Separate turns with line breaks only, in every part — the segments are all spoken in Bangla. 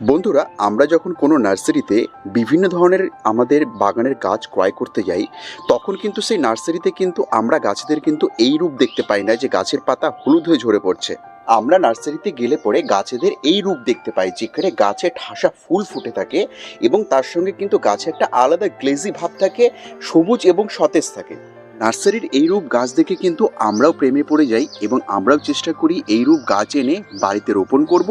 বন্ধুরা, আমরা যখন কোনো নার্সারিতে বিভিন্ন ধরনের আমাদের বাগানের গাছ ক্রয় করতে যাই, তখন কিন্তু সেই নার্সারিতে কিন্তু আমরা গাছেদের কিন্তু এই রূপ দেখতে পাই না যে গাছের পাতা হলুদ হয়ে ঝরে পড়ছে। আমরা নার্সারিতে গেলে পরে গাছেদের এই রূপ দেখতে পাই যেখানে গাছে ঠাসা ফুল ফুটে থাকে এবং তার সঙ্গে কিন্তু গাছে একটা আলাদা গ্লেজি ভাব থাকে, সবুজ এবং সতেজ থাকে। নার্সারির এই রূপ গাছ দেখে কিন্তু আমরাও প্রেমে পড়ে যাই এবং আমরাও চেষ্টা করি এই রূপ গাছ এনে বাড়িতে রোপণ করব।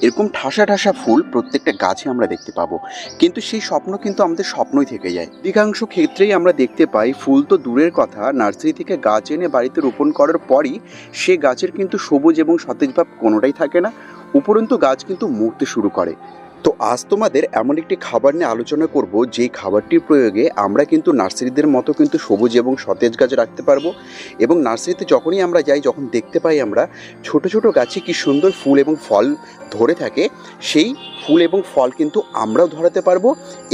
এরকম ঠাসা ঠাসা ফুল প্রত্যেকটা গাছে আমরা দেখতে পাবো। কিন্তু সেই স্বপ্ন কিন্তু আমাদের স্বপ্নই থেকে যায়। অধিকাংশ ক্ষেত্রেই আমরা দেখতে পাই, ফুল তো দূরের কথা, নার্সারি থেকে গাছ এনে বাড়িতে রোপণ করার পরই সে গাছের কিন্তু সবুজ এবং সতেজ ভাব কোনোটাই থাকে না। উপরন্তু গাছ কিন্তু মরতে শুরু করে। তো আজ তোমাদের এমন একটি খাবার নিয়ে আলোচনা করব, যেই খাবারটির প্রয়োগে আমরা কিন্তু নার্সারিদের মতো কিন্তু সবুজ এবং সতেজ গাছ রাখতে পারব। এবং নার্সারিতে যখনই আমরা যাই, যখন দেখতে পাই আমরা ছোট ছোট গাছে কি সুন্দর ফুল এবং ফল ধরে থাকে, সেই ফুল এবং ফল কিন্তু আমরাও ধরাতে পারব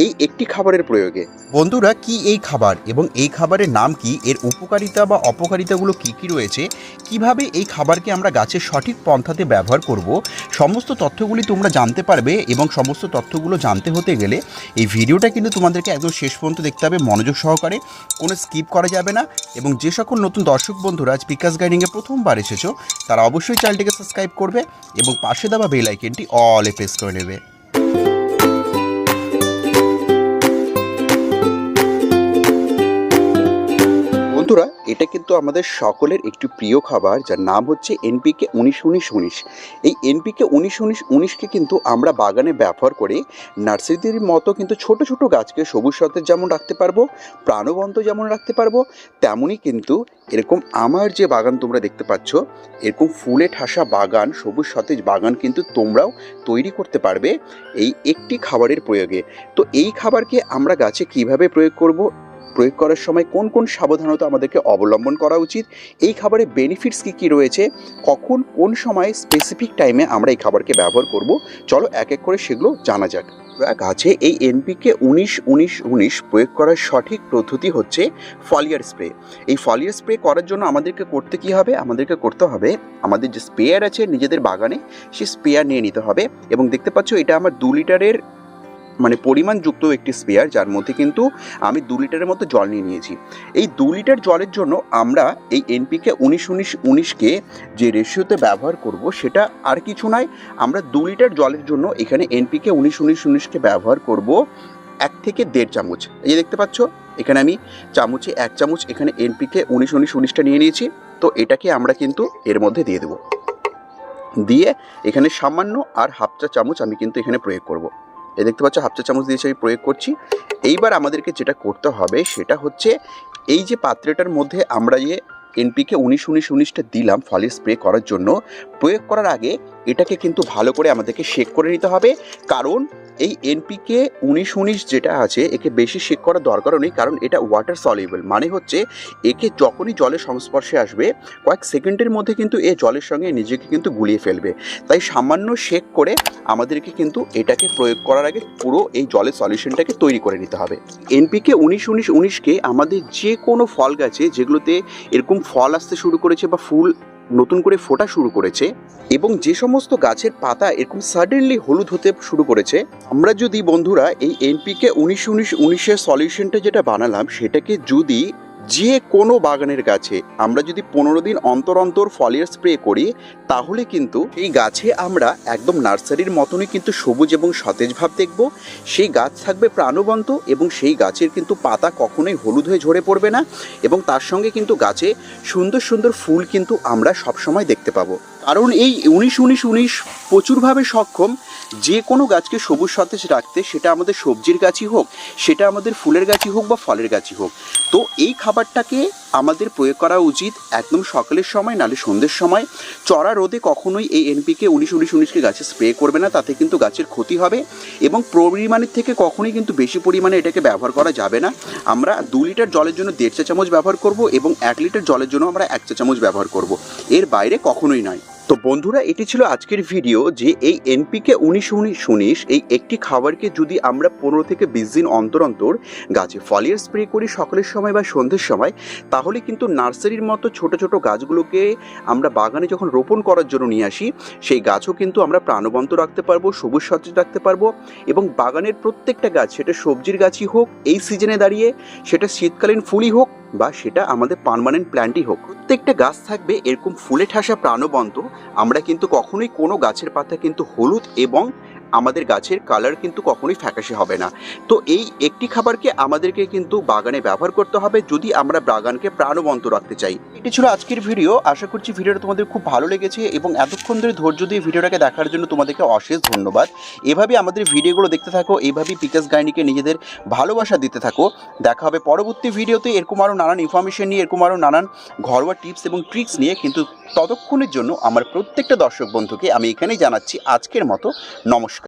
এই একটি খাবারের প্রয়োগে।
বন্ধুরা, কি এই খাবার এবং এই খাবারের নাম কি? এর উপকারিতা বা অপকারিতাগুলো কি কি রয়েছে? কীভাবে এই খাবারকে আমরা গাছের সঠিক পন্থাতে ব্যবহার করব? সমস্ত তথ্যগুলি তোমরা জানতে পারবে এবং সমস্ত তথ্যগুলো জানতে হতে গেলে এই ভিডিওটা কিন্তু তোমাদেরকে একদম শেষ পর্যন্ত দেখতে হবে, মনোযোগ সহকারে। কোনো স্কিপ করা যাবে না এবং যে সকল নতুন দর্শক বন্ধুরা আজ বিকাশ গাইডিংয়ে প্রথমবার এসেছ, তারা অবশ্যই চ্যানেলটিকে সাবস্ক্রাইব করবে এবং পাশে দেওয়া বেল অল এ প্রেস করে নেবে।
বন্ধুরা, এটা কিন্তু আমাদের সকলের একটি প্রিয় খাবার, যার নাম হচ্ছে এনপিকে উনিশ উনিশ উনিশ। এই এনপিকে উনিশ উনিশ উনিশকে কিন্তু আমরা বাগানে ব্যবহার করে নার্সারিদের মতো কিন্তু ছোট ছোট গাছকে সবুজ সতেজ যেমন রাখতে পারব, প্রাণবন্ত যেমন রাখতে পারব, তেমনই কিন্তু এরকম আমার যে বাগান তোমরা দেখতে পাচ্ছ, এরকম ফুলে ঠাসা বাগান, সবুজ সতেজ বাগান কিন্তু তোমরাও তৈরি করতে পারবে এই একটি খাবারের প্রয়োগে। তো এই খাবারকে আমরা গাছে কীভাবে প্রয়োগ করব প্রয়োগ করার সময় কোন কোন সাবধানতা আমাদেরকে অবলম্বন করা উচিত? এই খাবারের বেনিফিটস কী কী রয়েছে? কখন, কোন সময় স্পেসিফিক টাইমে আমরা এই খাবারকে ব্যবহার করব? চলো এক এক করে সেগুলো জানা যাক। গাছে এই এনপিকে উনিশ উনিশ উনিশ প্রয়োগ করার সঠিক পদ্ধতি হচ্ছে ফলিয়ার স্প্রে এই ফলিয়ার স্প্রে করার জন্য আমাদেরকে করতে কি হবে? আমাদেরকে করতে হবে, আমাদের যে স্প্রেয়ার আছে নিজেদের বাগানে সেই স্প্রেয়ার নিয়ে নিতে হবে। এবং দেখতে পাচ্ছ, এটা আমার দু লিটারের মানে পরিমাণযুক্ত একটি স্পেয়ার যার মধ্যে কিন্তু আমি দু লিটারের মতো জল নিয়ে নিয়েছি। এই দু লিটার জলের জন্য আমরা এই এনপিকে উনিশ উনিশ উনিশকে যে রেশিওতে ব্যবহার করব সেটা আর কিছু নয়, আমরা দু লিটার জলের জন্য এখানে এনপিকে উনিশ উনিশ উনিশকে ব্যবহার করব এক থেকে দেড় চামচ। এই যে দেখতে পাচ্ছ, এখানে আমি চামচে এক চামচ এখানে এনপিকে উনিশ উনিশ উনিশটা নিয়ে নিয়েছি, তো এটাকে আমরা কিন্তু এর মধ্যে দিয়ে দেবো। দিয়ে এখানে সামান্য আর হাফ চা চামচ আমি কিন্তু এখানে প্রয়োগ করব। এই দেখতে পাচ্ছ, হাফ চা চামচ দিয়েছি আমি প্রয়োগ করছি। এইবার আমাদেরকে যেটা করতে হবে সেটা হচ্ছে এই যে পাত্রটার মধ্যে আমরা যে এনপিকে উনিশ উনিশ উনিশটা দিলাম ফলে স্প্রে করার জন্য, প্রয়োগ করার আগে এটাকে কিন্তু ভালো করে আমাদেরকে শেক করে নিতে হবে। কারণ এই এনপিকে উনিশ উনিশ যেটা আছে, একে বেশি শেক করার দরকারও নেই, কারণ এটা ওয়াটার সলিউবল মানে হচ্ছে, একে যখনই জলের সংস্পর্শে আসবে, কয়েক সেকেন্ডের মধ্যে কিন্তু এ জলের সঙ্গে নিজেকে কিন্তু গুলিয়ে ফেলবে। তাই সামান্য শেক করে আমাদেরকে কিন্তু এটাকে প্রয়োগ করার আগে পুরো এই জলের সলিউশনটাকে তৈরি করে নিতে হবে। এনপিকে উনিশ উনিশ উনিশকে আমাদের যে কোনো ফল গাছে, যেগুলোতে এরকম ফল আসতে শুরু করেছে বা ফুল নতুন করে ফোটা শুরু করেছে এবং যে সমস্ত গাছের পাতা এরকম সাডেনলি হলুদ হতে শুরু করেছে, আমরা যদি বন্ধুরা এই এনপিকে উনিশ উনিশ উনিশের সলিউশনটা যেটা বানালাম, সেটাকে যদি যে কোনো বাগানের গাছে আমরা যদি পনেরো দিন অন্তর অন্তর ফলের স্প্রে করি, তাহলে কিন্তু এই গাছে আমরা একদম নার্সারির মতনই কিন্তু সবুজ এবং সতেজ ভাব দেখব। সেই গাছ থাকবে প্রাণবন্ত এবং সেই গাছের কিন্তু পাতা কখনোই হলুদ হয়ে ঝরে পড়বে না এবং তার সঙ্গে কিন্তু গাছে সুন্দর সুন্দর ফুল কিন্তু আমরা সবসময় দেখতে পাবো। কারণ এই উনিশ উনিশ উনিশ প্রচুরভাবে সক্ষম। যে কোনো গাছকে সবুজ সতেজ রাখতে সেটা আমাদের সবজির গাছই হোক, সেটা আমাদের ফুলের গাছই হোক বা ফলের গাছই হোক। তো এই খাবারটাকে আমাদের প্রয়োগ করা উচিত একদম সকালের সময় নালে সন্ধ্যের সময়। চড়া রোদে কখনোই এই এনপিকে উনিশ উনিশ উনিশকে গাছে স্প্রে করবে না, তাতে কিন্তু গাছের ক্ষতি হবে এবং পরিমাণের থেকে কখনোই কিন্তু বেশি পরিমাণে এটাকে ব্যবহার করা যাবে না। আমরা দু লিটার জলের জন্য দেড় চা চামচ ব্যবহার করব এবং এক লিটার জলের জন্য আমরা এক চা চামচ ব্যবহার করব। এর বাইরে কখনোই নয়। তো বন্ধুরা, এটি ছিল আজকের ভিডিও যে এই এনপিকে উনিশ উনিশ উনিশ এই একটি খাবারকে যদি আমরা পনেরো থেকে বিশ দিন অন্তর অন্তর গাছে ফলিয়ার স্প্রে করি সকালের সময় বা সন্ধ্যের সময়, তাহলে কিন্তু নার্সারির মতো ছোট ছোট গাছগুলোকে আমরা বাগানে যখন রোপণ করার জন্য নিয়ে আসি, সেই গাছও কিন্তু আমরা প্রাণবন্ত রাখতে পারব, সবুজ সতেজ রাখতে পারব এবং বাগানের প্রত্যেকটা গাছ, সেটা সবজির গাছই হোক, এই সিজনে দাঁড়িয়ে, সেটা শীতকালীন ফুলই হোক বা সেটা আমাদের পারমানেন্ট প্ল্যান্টই হোক। প্রত্যেকটা গাছ থাকবে, এরকম ফুলে ঠাসা প্রাণবন্ত। আমরা কিন্তু কখনোই কোনো গাছের পাতা কিন্তু হলুদ এবং আমাদের গাছের কালার কিন্তু কখনোই ফ্যাকাশে হবে না। তো এই একটি খাবারকে আমাদেরকে কিন্তু বাগানে ব্যবহার করতে হবে যদি আমরা বাগানকে প্রাণবন্ত রাখতে চাই। এটি ছিল আজকের ভিডিও আশা করছি ভিডিওটা তোমাদের খুব ভালো লেগেছে এবং এতক্ষণ ধরে ধৈর্য দিয়ে ভিডিওটাকে দেখার জন্য তোমাদেরকে অশেষ ধন্যবাদ। এভাবে আমাদের ভিডিওগুলো দেখতে থাকো এইভাবেই পিকাস গাইনিকে নিজেদের ভালোবাসা দিতে থাকো। দেখা হবে পরবর্তী ভিডিওতে এরকম আরও নানান ইনফরমেশন নিয়ে, এরকম আরও নানান ঘরোয়া টিপস এবং ট্রিক্স নিয়ে। কিন্তু ততক্ষণের জন্য আমার প্রত্যেকটা দর্শক বন্ধুকে আমি এখানেই জানাচ্ছি আজকের মতো। নমস্কার।